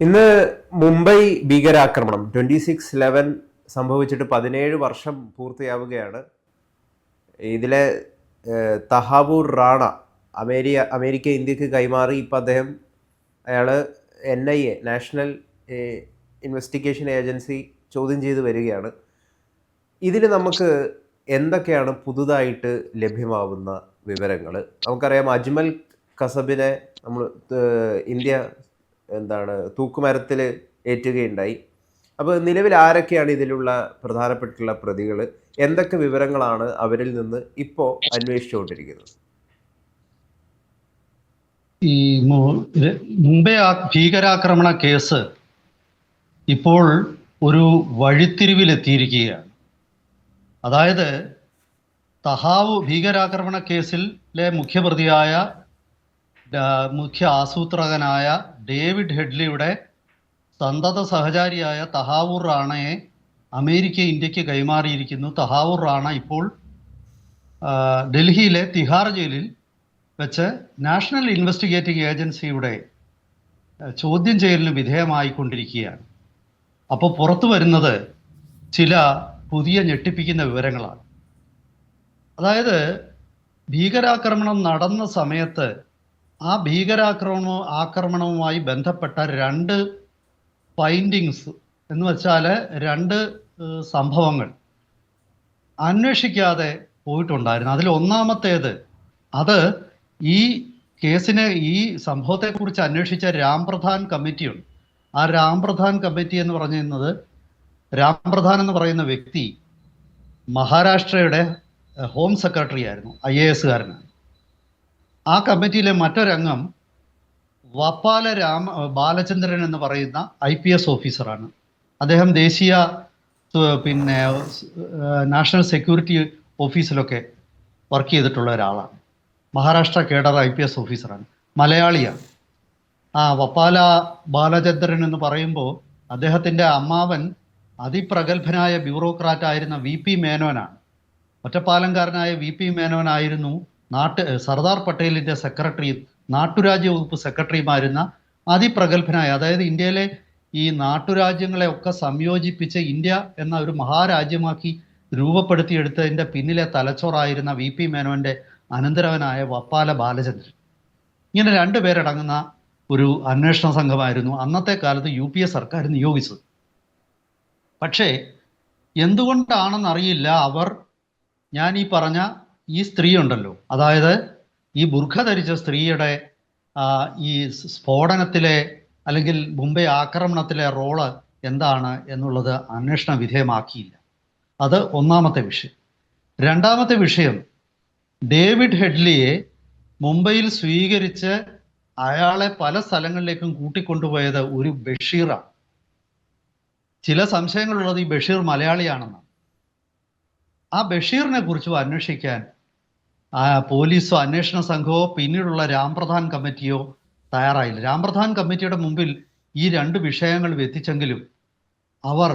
ഇന്ന് മുംബൈ ഭീകരാക്രമണം twenty six eleven സംഭവിച്ചിട്ട് പതിനേഴ് വർഷം പൂർത്തിയാവുകയാണ്. ഇതിലെ തഹാബൂർ റാണ അമേരിക്ക അമേരിക്ക ഇന്ത്യയ്ക്ക് കൈമാറി. ഇപ്പം അദ്ദേഹം അയാൾ N I A national investigation agency ചോദ്യം ചെയ്ത് വരികയാണ്. ഇതിൽ നമുക്ക് എന്തൊക്കെയാണ് പുതുതായിട്ട് ലഭ്യമാവുന്ന വിവരങ്ങൾ നമുക്കറിയാം അജ്മൽ കസബിനെ നമ്മൾ ഇന്ത്യ എന്താണ് തൂക്കുമരത്തിൽ ഏറ്റുകയുണ്ടായി. അപ്പോൾ നിലവിൽ ആരൊക്കെയാണ് ഇതിലുള്ള പ്രധാനപ്പെട്ടുള്ള പ്രതികൾ എന്തൊക്കെ വിവരങ്ങളാണ് അവരിൽ നിന്ന് ഇപ്പോൾ അന്വേഷിച്ചുകൊണ്ടിരിക്കുന്നത്? ഈ മുംബൈ ഭീകരാക്രമണ കേസ് ഇപ്പോൾ ഒരു വഴിത്തിരിവിലെത്തിയിരിക്കുകയാണ്. അതായത് തഹാവു ഭീകരാക്രമണ കേസിലെ മുഖ്യപ്രതിയായ മുഖ്യ ആസൂത്രകനായ ഡേവിഡ് ഹെഡ്ലിയുടെ സന്തത സഹചാരിയായ തഹാവൂർ റാണയെ അമേരിക്ക ഇന്ത്യയ്ക്ക് കൈമാറിയിരിക്കുന്നു. തഹാവൂർ റാണ ഇപ്പോൾ ഡൽഹിയിലെ തിഹാർ ജയിലിൽ വെച്ച് നാഷണൽ ഇൻവെസ്റ്റിഗേറ്റിംഗ് ഏജൻസിയുടെ ചോദ്യം ചെയ്യലിന് വിധേയമായിക്കൊണ്ടിരിക്കുകയാണ്. അപ്പോൾ പുറത്തു വരുന്നത് ചില പുതിയ ഞെട്ടിപ്പിക്കുന്ന വിവരങ്ങളാണ്. അതായത് ഭീകരാക്രമണം നടന്ന സമയത്ത് ആ ഭീകരാക്രമണ ആക്രമണവുമായി ബന്ധപ്പെട്ട രണ്ട് ഫൈൻഡിങ്സ് എന്ന് വെച്ചാൽ രണ്ട് സംഭവങ്ങൾ അന്വേഷിക്കാതെ പോയിട്ടുണ്ടായിരുന്നു. അതിൽ ഒന്നാമത്തേത് അത് ഈ കേസിനെ ഈ സംഭവത്തെക്കുറിച്ച് അന്വേഷിച്ച രാംപ്രധാൻ കമ്മിറ്റിയുണ്ട്. ആ രാംപ്രധാൻ കമ്മിറ്റി എന്ന് പറയുന്നത് രാംപ്രധാൻ എന്ന് പറയുന്ന വ്യക്തി മഹാരാഷ്ട്രയുടെ ഹോം സെക്രട്ടറി ആയിരുന്നു ഐ എ എസുകാരനാണ് ആ കമ്മിറ്റിയിലെ മറ്റൊരംഗം വപ്പാല രാമ ബാലചന്ദ്രൻ എന്ന് പറയുന്ന ഐ പി എസ് ഓഫീസറാണ്. അദ്ദേഹം ദേശീയ പിന്നെ നാഷണൽ സെക്യൂരിറ്റി ഓഫീസിലൊക്കെ വർക്ക് ചെയ്തിട്ടുള്ള ഒരാളാണ്. Maharashtra cadre I P S ഓഫീസറാണ്. മലയാളിയാണ്. ആ വപ്പാല ബാലചന്ദ്രൻ എന്ന് പറയുമ്പോൾ അദ്ദേഹത്തിന്റെ അമ്മാവൻ അതിപ്രഗത്ഭനായ ബ്യൂറോക്രാറ്റായിരുന്ന വി പി മേനോനാണ്. ഒറ്റപ്പാലംകാരനായ വി പി മേനോനായിരുന്നു നാട്ട് സർദാർ പട്ടേലിന്റെ സെക്രട്ടറിയും നാട്ടുരാജ്യ വകുപ്പ് സെക്രട്ടറിയുമായിരുന്ന അതിപ്രഗത്ഭനായ അതായത് ഇന്ത്യയിലെ ഈ നാട്ടുരാജ്യങ്ങളെ ഒക്കെ സംയോജിപ്പിച്ച് ഇന്ത്യ എന്ന ഒരു മഹാരാജ്യമാക്കി രൂപപ്പെടുത്തിയെടുത്തതിന്റെ പിന്നിലെ തലച്ചോറായിരുന്ന വി പി മേനോന്റെ അനന്തരവനായ വപ്പാല ബാലചന്ദ്രൻ. ഇങ്ങനെ രണ്ടുപേരടങ്ങുന്ന ഒരു അന്വേഷണ സംഘമായിരുന്നു അന്നത്തെ കാലത്ത് യു പി എ സർക്കാർ നിയോഗിച്ചത്. പക്ഷേ എന്തുകൊണ്ടാണെന്നറിയില്ല അവർ ഞാൻ ഈ പറഞ്ഞ ഈ സ്ത്രീ ഉണ്ടല്ലോ അതായത് ഈ ബുർഖ ധരിച്ച സ്ത്രീയുടെ ഈ സ്ഫോടനത്തിലെ അല്ലെങ്കിൽ മുംബൈ ആക്രമണത്തിലെ റോൾ എന്താണ് എന്നുള്ളത് അന്വേഷണ വിധേയമാക്കിയില്ല. അത് ഒന്നാമത്തെ വിഷയം. രണ്ടാമത്തെ വിഷയം ഡേവിഡ് ഹെഡ്ലിയെ മുംബൈയിൽ സ്വീകരിച്ച് അയാളെ പല സ്ഥലങ്ങളിലേക്കും കൂട്ടിക്കൊണ്ടുപോയത് ഒരു ബഷീറാണ്. ചില സംശയങ്ങളുള്ളത് ഈ ബഷീർ മലയാളിയാണെന്നാണ്. ആ ബഷീറിനെ കുറിച്ചും അന്വേഷിക്കാൻ പോലീസോ അന്വേഷണ സംഘമോ പിന്നീടുള്ള രാംപ്രധാൻ കമ്മിറ്റിയോ തയ്യാറായില്ല. രാംപ്രധാൻ കമ്മിറ്റിയുടെ മുമ്പിൽ ഈ രണ്ട് വിഷയങ്ങൾ എത്തിച്ചെങ്കിലും അവർ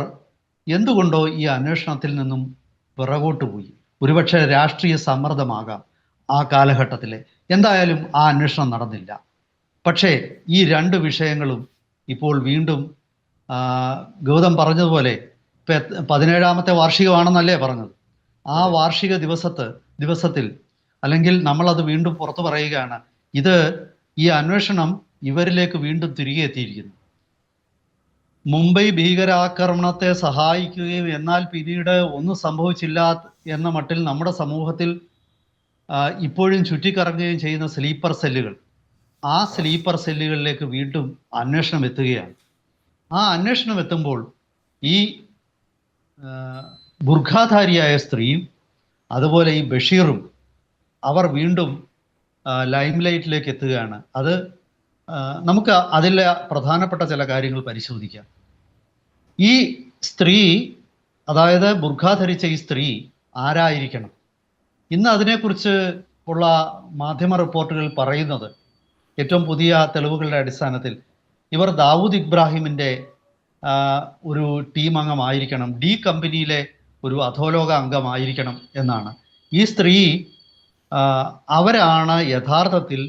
എന്തുകൊണ്ടോ ഈ അന്വേഷണത്തിൽ നിന്നും പിറകോട്ട് പോയി. ഒരുപക്ഷെ രാഷ്ട്രീയ സമ്മർദ്ദമാകാം ആ കാലഘട്ടത്തിലെ. എന്തായാലും ആ അന്വേഷണം നടന്നില്ല. പക്ഷേ ഈ രണ്ട് വിഷയങ്ങളും ഇപ്പോൾ വീണ്ടും ഗൗതം പറഞ്ഞതുപോലെ പതിനേഴാമത്തെ വാർഷികമാണെന്നല്ലേ പറഞ്ഞത്. ആ വാർഷിക ദിവസത്ത് ദിവസത്തിൽ അല്ലെങ്കിൽ നമ്മൾ അത് വീണ്ടും പുറത്തു പറയുകയാണ് ഇത് ഈ അന്വേഷണം ഇവരിലേക്ക് വീണ്ടും തിരികെ എത്തിയിരിക്കുന്നു. മുംബൈ ഭീകരാക്രമണത്തെ സഹായിക്കുകയും എന്നാൽ പിന്നീട് ഒന്നും സംഭവിച്ചില്ല എന്ന മട്ടിൽ നമ്മുടെ സമൂഹത്തിൽ ഇപ്പോഴും ചുറ്റിക്കറങ്ങുകയും ചെയ്യുന്ന സ്ലീപ്പർ സെല്ലുകൾ ആ സ്ലീപ്പർ സെല്ലുകളിലേക്ക് വീണ്ടും അന്വേഷണം എത്തുകയാണ്. ആ അന്വേഷണം എത്തുമ്പോൾ ഈ ബുർഖാധാരിയായ സ്ത്രീയും അതുപോലെ ഈ ബഷീറും അവർ വീണ്ടും ലൈം ലൈറ്റിലേക്ക് എത്തുകയാണ്. അത് നമുക്ക് അതിലെ പ്രധാനപ്പെട്ട ചില കാര്യങ്ങൾ പരിശോധിക്കാം. ഈ സ്ത്രീ അതായത് ബുർഖ ധരിച്ച ഈ സ്ത്രീ ആരായിരിക്കണം? ഇന്ന് അതിനെക്കുറിച്ച് ഉള്ള മാധ്യമ റിപ്പോർട്ടുകൾ പറയുന്നത് ഏറ്റവും പുതിയ തെളിവുകളുടെ അടിസ്ഥാനത്തിൽ ഇവർ ദാവൂദ് ഇബ്രാഹിമിന്റെ ഒരു ടീം അംഗമായിരിക്കണം ഡി കമ്പനിയിലെ ഒരു അധോലോക അംഗമായിരിക്കണം എന്നാണ്. ഈ സ്ത്രീ അവരാണ് യഥാർത്ഥത്തിൽ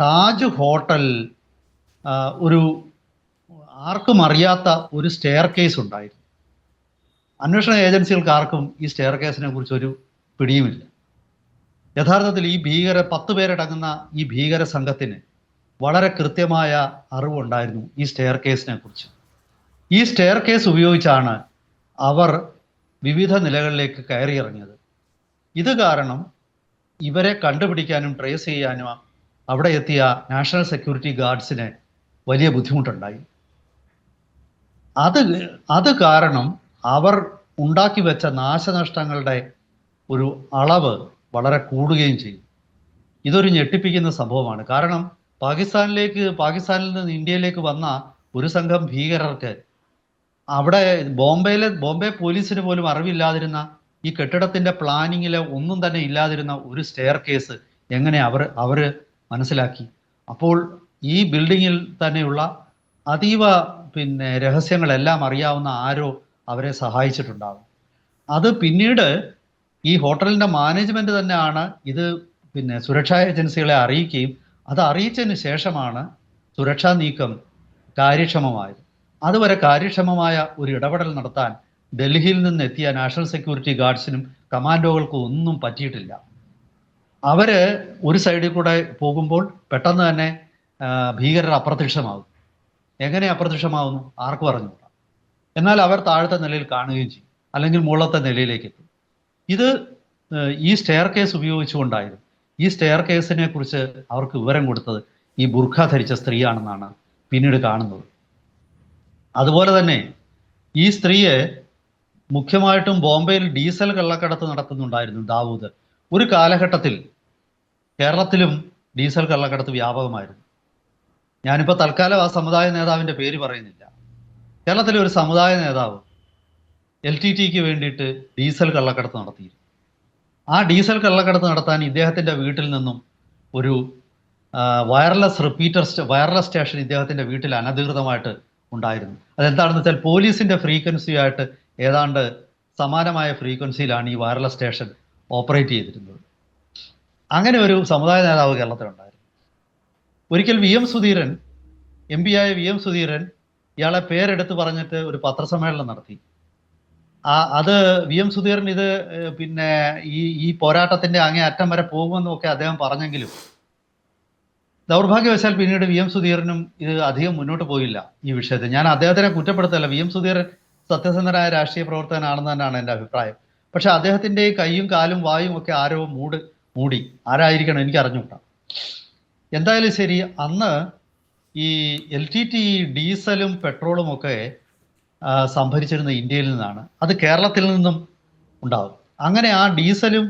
താജ് ഹോട്ടൽ ഒരു ആർക്കും അറിയാത്ത ഒരു സ്റ്റെയർ കേസ് ഉണ്ടായിരുന്നു. അന്വേഷണ ഏജൻസികൾക്ക് ആർക്കും ഈ സ്റ്റെയർ കേസിനെ കുറിച്ച് ഒരു പിടിയുമില്ല. യഥാർത്ഥത്തിൽ ഈ ഭീകര പത്ത് പേരടങ്ങുന്ന ഈ ഭീകര സംഘത്തിന് വളരെ കൃത്യമായ അറിവുണ്ടായിരുന്നു ഈ സ്റ്റെയർ കേസിനെ കുറിച്ച്. ഈ സ്റ്റെയർ കേസ് ഉപയോഗിച്ചാണ് അവർ വിവിധ നിലകളിലേക്ക് കയറിയിറങ്ങിയത്. ഇത് കാരണം ഇവരെ കണ്ടുപിടിക്കാനും ട്രേസ് ചെയ്യാനും അവിടെ എത്തിയ നാഷണൽ സെക്യൂരിറ്റി ഗാർഡ്സിന് വലിയ ബുദ്ധിമുട്ടുണ്ടായി. അത് അത് കാരണം അവർ ഉണ്ടാക്കി വെച്ച നാശനഷ്ടങ്ങളുടെ ഒരു അളവ് വളരെ കൂടുകയും ചെയ്യും ഇതൊരു ഞെട്ടിപ്പിക്കുന്ന സംഭവമാണ്. കാരണം പാകിസ്ഥാനിലേക്ക് പാകിസ്ഥാനിൽ നിന്ന് ഇന്ത്യയിലേക്ക് വന്ന ഒരു സംഘം ഭീകരർക്ക് അവിടെ ബോംബെയിലെ ബോംബെ പോലീസിന് പോലും അറിവില്ലാതിരുന്ന ഈ കെട്ടിടത്തിന്റെ പ്ലാനിങ്ങിൽ ഒന്നും തന്നെ ഇല്ലാതിരുന്ന ഒരു സ്റ്റെയർ കേസ് എങ്ങനെ അവർ അവർ മനസ്സിലാക്കി? അപ്പോൾ ഈ ബിൽഡിങ്ങിൽ തന്നെയുള്ള അതീവ പിന്നെ രഹസ്യങ്ങളെല്ലാം അറിയാവുന്ന ആരോ അവരെ സഹായിച്ചിട്ടുണ്ടാകും. അത് പിന്നീട് ഈ ഹോട്ടലിന്റെ മാനേജ്മെന്റ് തന്നെയാണ് ഇത് പിന്നെ സുരക്ഷാ ഏജൻസികളെ അറിയിക്കുകയും അത് അറിയിച്ചതിന് ശേഷമാണ് സുരക്ഷാ നീക്കം കാര്യക്ഷമമായത്. അതുവരെ കാര്യക്ഷമമായ ഒരു ഇടപെടൽ നടത്താൻ ഡൽഹിയിൽ നിന്ന് എത്തിയ നാഷണൽ സെക്യൂരിറ്റി ഗാർഡ്സിനും കമാൻഡോകൾക്കും ഒന്നും പറ്റിയിട്ടില്ല. അവർ ഒരു സൈഡിൽ കൂടെ പോകുമ്പോൾ പെട്ടെന്ന് തന്നെ ഭീകരർ അപ്രത്യക്ഷമാകും. എങ്ങനെ അപ്രത്യക്ഷമാവുന്നു? ആർക്കും പറഞ്ഞു? എന്നാൽ അവർ താഴത്തെ നിലയിൽ കാണുകയും ചെയ്യും. അല്ലെങ്കിൽ മുകളത്തെ നിലയിലേക്ക് എത്തും. ഇത് ഈ സ്റ്റെയർ കേസ് ഉപയോഗിച്ചുകൊണ്ടായിരുന്നു. ഈ സ്റ്റെയർ കേസിനെ കുറിച്ച് അവർക്ക് വിവരം കൊടുത്തത് ഈ ബുർഖ ധരിച്ച സ്ത്രീയാണെന്നാണ് പിന്നീട് കാണുന്നത്. അതുപോലെ തന്നെ ഈ സ്ത്രീയെ മുഖ്യമായിട്ടും ബോംബെയിൽ ഡീസൽ കള്ളക്കടത്ത് നടത്തുന്നുണ്ടായിരുന്നു ദാവൂദ്. ഒരു കാലഘട്ടത്തിൽ കേരളത്തിലും ഡീസൽ കള്ളക്കടത്ത് വ്യാപകമായിരുന്നു. ഞാനിപ്പോൾ തൽക്കാലം ആ സമുദായ നേതാവിന്റെ പേര് പറയുന്നില്ല. കേരളത്തിലെ ഒരു സമുദായ നേതാവ് എൽ ടി ടിക്ക് വേണ്ടിയിട്ട് ഡീസൽ കള്ളക്കടത്ത് നടത്തിയിരുന്നു. ആ ഡീസൽ കള്ളക്കടത്ത് നടത്താൻ ഇദ്ദേഹത്തിന്റെ വീട്ടിൽ നിന്നും ഒരു വയർലെസ് റിപ്പീറ്റർ വയർലെസ് സ്റ്റേഷൻ ഇദ്ദേഹത്തിന്റെ വീട്ടിൽ അനധികൃതമായിട്ട് ഉണ്ടായിരുന്നു. അതെന്താണെന്ന് വെച്ചാൽ പോലീസിന്റെ ഫ്രീക്വൻസി ആയിട്ട് ഏതാണ്ട് സമാനമായ ഫ്രീക്വൻസിയിലാണ് ഈ വയർലെസ് സ്റ്റേഷൻ ഓപ്പറേറ്റ് ചെയ്തിരുന്നത്. അങ്ങനെ ഒരു സമുദായ നേതാവ് കേരളത്തിലുണ്ടായിരുന്നു. ഒരിക്കൽ V M Sudheeran M P ആയ വി എം സുധീരൻ ഇയാളെ പേരെടുത്ത് പറഞ്ഞിട്ട് ഒരു പത്രസമ്മേളനം നടത്തി. ആ അത് വി എം സുധീരൻ ഇത് പിന്നെ ഈ ഈ പോരാട്ടത്തിന്റെ അങ്ങേ അറ്റം വരെ പോകുമെന്നൊക്കെ അദ്ദേഹം പറഞ്ഞെങ്കിലും ദൗർഭാഗ്യവശാൽ പിന്നീട് വി എം സുധീരനും ഇത് അധികം മുന്നോട്ട് പോയില്ല ഈ വിഷയത്തിൽ. ഞാൻ അദ്ദേഹത്തിനെ കുറ്റപ്പെടുത്തല്ല. വി എം സുധീരൻ സത്യസന്ധനായ രാഷ്ട്രീയ പ്രവർത്തകനാണെന്ന് തന്നെയാണ് എന്റെ അഭിപ്രായം. പക്ഷെ അദ്ദേഹത്തിന്റെ കൈയും കാലും വായും ഒക്കെ ആരോ മൂട് മൂടി. ആരായിരിക്കണം എനിക്ക് അറിഞ്ഞുകൂടാ. എന്തായാലും ശരി അന്ന് ഈ എൽ ടി ടി ഡീസലും പെട്രോളും ഒക്കെ സംഭരിച്ചിരുന്ന ഇന്ത്യയിൽ നിന്നാണ്. അത് കേരളത്തിൽ നിന്നും ഉണ്ടാകും അങ്ങനെ ആ ഡീസലും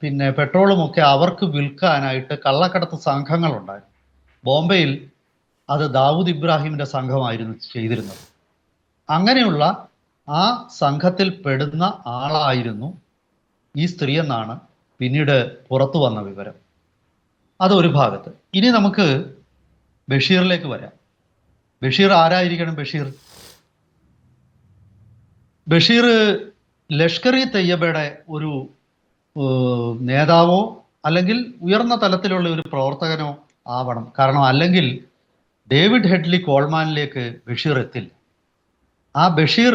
പിന്നെ പെട്രോളും ഒക്കെ അവർക്ക് വിൽക്കാനായിട്ട് കള്ളക്കടത്ത് സംഘങ്ങളുണ്ടായിരുന്നു. ബോംബെയിൽ അത് ദാവൂദ് ഇബ്രാഹിമിന്റെ സംഘമായിരുന്നു ചെയ്തിരുന്നത്. അങ്ങനെയുള്ള ആ സംഘത്തിൽ പെടുന്ന ആളായിരുന്നു ഈ സ്ത്രീ എന്നാണ് പിന്നീട് പുറത്തു വന്ന വിവരം. അതൊരു ഭാഗത്ത്. ഇനി നമുക്ക് ബഷീറിലേക്ക് വരാം. ബഷീർ ആരായിരിക്കണം ബഷീർ? ബഷീർ ലഷ്കർ ഇ തയ്യബയുടെ ഒരു നേതാവോ അല്ലെങ്കിൽ ഉയർന്ന തലത്തിലുള്ള ഒരു പ്രവർത്തകനോ ആവണം. കാരണം അല്ലെങ്കിൽ ഡേവിഡ് ഹെഡ്ലി കോൾമാനിലേക്ക് ബഷീർ എത്തില്ല. ആ ബഷീർ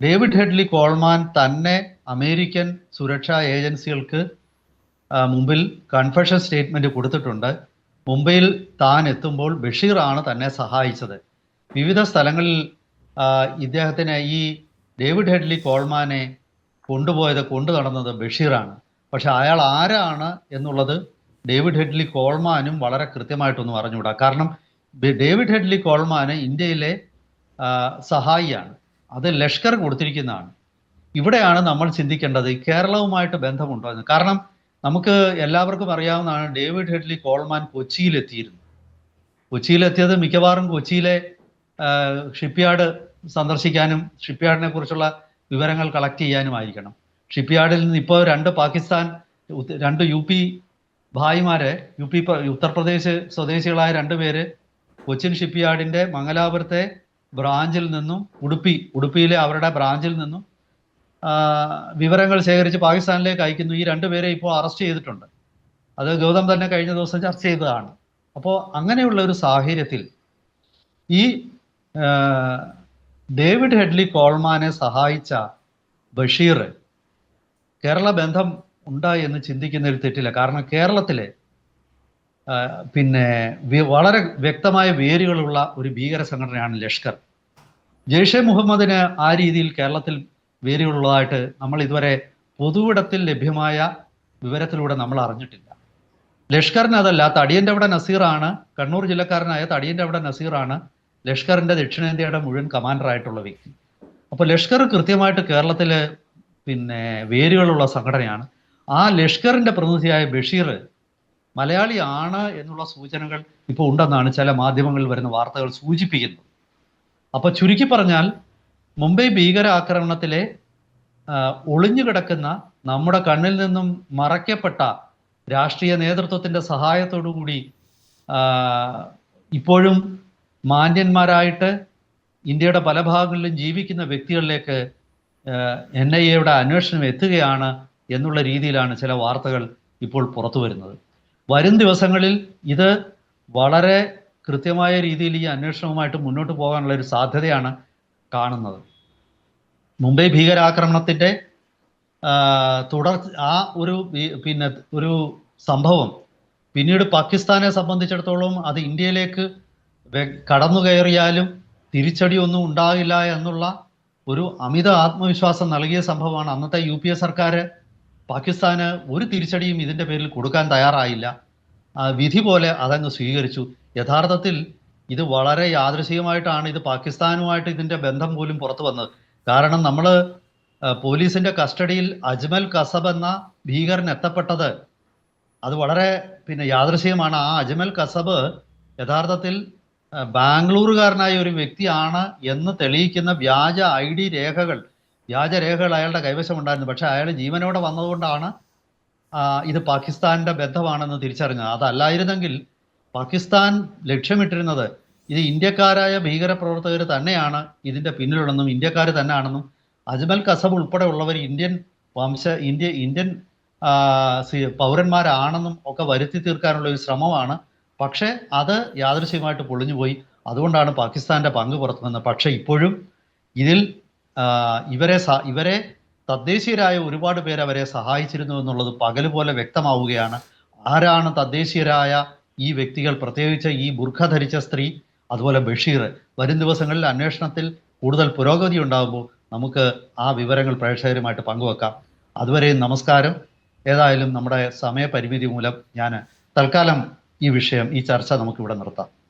ഡേവിഡ് ഹെഡ്ലി കോൾമാൻ തന്നെ അമേരിക്കൻ സുരക്ഷാ ഏജൻസികൾക്ക് മുമ്പിൽ കൺഫഷൻ സ്റ്റേറ്റ്മെന്റ് കൊടുത്തിട്ടുണ്ട്. മുംബൈയിൽ താൻ എത്തുമ്പോൾ ബഷീറാണ് തന്നെ സഹായിച്ചത്. വിവിധ സ്ഥലങ്ങളിൽ ഇദ്ദേഹത്തിന് ഈ ഡേവിഡ് ഹെഡ്ലി കോൾമാനെ കൊണ്ടുപോയത് കൊണ്ടു നടന്നത് ബഷീറാണ്. പക്ഷെ അയാൾ ആരാണ് എന്നുള്ളത് ഡേവിഡ് ഹെഡ്ലി കോൾമാനും വളരെ കൃത്യമായിട്ടൊന്നും അറിഞ്ഞുകൂടാ. കാരണം ഡേവിഡ് ഹെഡ്ലി കോൾമാന് ഇന്ത്യയിലെ സഹായിയാണ്. അത് ലഷ്കർ കൊടുത്തിരിക്കുന്നതാണ്. ഇവിടെയാണ് നമ്മൾ ചിന്തിക്കേണ്ടത് കേരളവുമായിട്ട് ബന്ധമുണ്ടോ എന്ന് കാരണം നമുക്ക് എല്ലാവർക്കും അറിയാവുന്നതാണ് ഡേവിഡ് ഹെഡ്ലി കോൾമാൻ കൊച്ചിയിലെത്തിയിരുന്നു. കൊച്ചിയിലെത്തിയത് മിക്കവാറും കൊച്ചിയിലെ ഷിപ്പ്യാർഡ് സന്ദർശിക്കാനും ഷിപ്പ്യാർഡിനെ കുറിച്ചുള്ള വിവരങ്ങൾ കളക്ട് ചെയ്യാനുമായിരിക്കണം. ഷിപ്പ്യാർഡിൽ നിന്ന് ഇപ്പോൾ രണ്ട് പാകിസ്ഥാൻ രണ്ട് യു പി ഭായിമാരെ യു പി പ്ര- ഉത്തർപ്രദേശ് സ്വദേശികളായ രണ്ടുപേര് കൊച്ചിൻ ഷിപ്പ്യാർഡിന്റെ മംഗലാപുരത്തെ ബ്രാഞ്ചിൽ നിന്നും ഉടുപ്പി ഉടുപ്പിയിലെ അവരുടെ ബ്രാഞ്ചിൽ നിന്നും വിവരങ്ങൾ ശേഖരിച്ച് പാകിസ്ഥാനിലേക്ക് അയക്കുന്നു. ഈ രണ്ടുപേരെ ഇപ്പോൾ അറസ്റ്റ് ചെയ്തിട്ടുണ്ട്. അത് ഗൗതം തന്നെ കഴിഞ്ഞ ദിവസം ചർച്ച ചെയ്തതാണ്. അപ്പോൾ അങ്ങനെയുള്ള ഒരു സാഹചര്യത്തിൽ ഈ ഡേവിഡ് ഹെഡ്ലി കോൾമാനെ സഹായിച്ച ബഷീർ കേരള ബന്ധം ഉണ്ടായി എന്ന് ചിന്തിക്കുന്നതിൽ തെറ്റില്ല. കാരണം കേരളത്തിലെ പിന്നെ വളരെ വ്യക്തമായ വേരുകളുള്ള ഒരു ഭീകര സംഘടനയാണ് ലഷ്കർ. ജെയ്ഷെ മുഹമ്മദിന് ആ രീതിയിൽ കേരളത്തിൽ വേരുകളുള്ളതായിട്ട് നമ്മൾ ഇതുവരെ പൊതുവിടത്തിൽ ലഭ്യമായ വിവരത്തിലൂടെ നമ്മൾ അറിഞ്ഞിട്ടില്ല. ലഷ്കറിന് അതല്ല തടിയന്റെ അവിടെ നസീറാണ് കണ്ണൂർ ജില്ലക്കാരനായ തടിയന്റെ അവിടെ നസീറാണ് ലഷ്കറിന്റെ ദക്ഷിണേന്ത്യയുടെ മുഴുവൻ കമാൻഡറായിട്ടുള്ള വ്യക്തി. അപ്പോൾ ലഷ്കർ കൃത്യമായിട്ട് കേരളത്തിൽ പിന്നെ വേരുകളുള്ള സംഘടനയാണ്. ആ ലഷ്കറിന്റെ പ്രതിനിധിയായ ബഷീർ മലയാളി ആണ് എന്നുള്ള സൂചനകൾ ഇപ്പോൾ ഉണ്ടെന്നാണ് ചില മാധ്യമങ്ങളിൽ വരുന്ന വാർത്തകൾ സൂചിപ്പിക്കുന്നത്. അപ്പോൾ ചുരുക്കി പറഞ്ഞാൽ മുംബൈ ഭീകരാക്രമണത്തിലെ ഒളിഞ്ഞുകിടക്കുന്ന ഒളിഞ്ഞു കിടക്കുന്ന നമ്മുടെ കണ്ണിൽ നിന്നും മറയ്ക്കപ്പെട്ട രാഷ്ട്രീയ നേതൃത്വത്തിന്റെ സഹായത്തോടു കൂടി ഇപ്പോഴും മാന്യന്മാരായിട്ട് ഇന്ത്യയുടെ പല ഭാഗങ്ങളിലും ജീവിക്കുന്ന വ്യക്തികളിലേക്ക് എൻ ഐ എയുടെ അന്വേഷണം എത്തുകയാണ് എന്നുള്ള രീതിയിലാണ് ചില വാർത്തകൾ ഇപ്പോൾ പുറത്തു വരുന്നത്. വരും ദിവസങ്ങളിൽ ഇത് വളരെ കൃത്യമായ രീതിയിൽ ഈ അന്വേഷണവുമായിട്ട് മുന്നോട്ട് പോകാനുള്ള ഒരു സാധ്യതയാണ് കാണുന്നത്. മുംബൈ ഭീകരാക്രമണത്തിന്റെ തുടർ ആ ഒരു പിന്നെ ഒരു സംഭവം പിന്നീട് പാകിസ്ഥാനെ സംബന്ധിച്ചിടത്തോളം അത് ഇന്ത്യയിലേക്ക് കടന്നു കയറിയാലും തിരിച്ചടിയൊന്നും ഉണ്ടാകില്ല എന്നുള്ള ഒരു അമിത ആത്മവിശ്വാസം നൽകിയ സംഭവമാണ് അന്നത്തെ യു സർക്കാർ പാകിസ്ഥാന് ഒരു തിരിച്ചടിയും ഇതിന്റെ പേരിൽ കൊടുക്കാൻ തയ്യാറായില്ല. വിധി പോലെ അതങ്ങ് സ്വീകരിച്ചു. യഥാർത്ഥത്തിൽ ഇത് വളരെ യാദൃശികമായിട്ടാണ് ഇത് പാകിസ്ഥാനുമായിട്ട് ഇതിന്റെ ബന്ധം പോലും പുറത്തു വന്നത്. കാരണം നമ്മൾ പോലീസിന്റെ കസ്റ്റഡിയിൽ അജ്മൽ കസബ് എന്ന ഭീകരൻ എത്തപ്പെട്ടത് അത് വളരെ പിന്നെ യാദൃശികമാണ്. ആ അജ്മൽ കസബ് യഥാർത്ഥത്തിൽ ബാംഗ്ലൂരുകാരനായ ഒരു വ്യക്തിയാണ് എന്ന് തെളിയിക്കുന്ന വ്യാജ ഐ ഡി രേഖകൾ വ്യാജ രേഖകൾ അയാളുടെ കൈവശമുണ്ടായിരുന്നു. പക്ഷേ അയാൾ ജീവനോടെ വന്നതുകൊണ്ടാണ് ഇത് പാകിസ്ഥാന്റെ ബന്ധമാണെന്ന് തിരിച്ചറിഞ്ഞത്. അതല്ലായിരുന്നെങ്കിൽ പാകിസ്ഥാൻ ലക്ഷ്യമിട്ടിരുന്നത് ഇത് ഇന്ത്യക്കാരായ ഭീകരപ്രവർത്തകർ തന്നെയാണ് ഇതിന്റെ പിന്നിലുള്ളതെന്നും ഇന്ത്യക്കാർ തന്നെയാണെന്നും. അജ്മൽ കസബ് ഉൾപ്പെടെ ഉള്ളവർ ഇന്ത്യൻ വംശ ഇന്ത്യ ഇന്ത്യൻ പൗരന്മാരാണെന്നും ഒക്കെ വരുത്തി തീർക്കാനുള്ള ഒരു ശ്രമമാണ്. പക്ഷേ അത് യാദൃശ്യമായിട്ട് പൊളിഞ്ഞുപോയി. അതുകൊണ്ടാണ് പാകിസ്ഥാന്റെ പങ്ക് പുറത്തു പക്ഷേ ഇപ്പോഴും ഇതിൽ ഇവരെ ഇവരെ തദ്ദേശീയരായ ഒരുപാട് പേര് അവരെ സഹായിച്ചിരുന്നു എന്നുള്ളത് പകൽ പോലെ വ്യക്തമാവുകയാണ്. ആരാണ് തദ്ദേശീയരായ ഈ വ്യക്തികൾ? പ്രത്യേകിച്ച് ഈ ബുർഖ ധരിച്ച സ്ത്രീ അതുപോലെ ബഷീർ. വരും ദിവസങ്ങളിൽ അന്വേഷണത്തിൽ കൂടുതൽ പുരോഗതി ഉണ്ടാകുമ്പോൾ നമുക്ക് ആ വിവരങ്ങൾ പ്രേക്ഷകരുമായിട്ട് പങ്കുവെക്കാം. അതുവരെയും നമസ്കാരം. ഏതായാലും നമ്മുടെ സമയപരിമിതി മൂലം ഞാൻ തൽക്കാലം ഈ വിഷയം ഈ ചർച്ച നമുക്കിവിടെ നിർത്താം.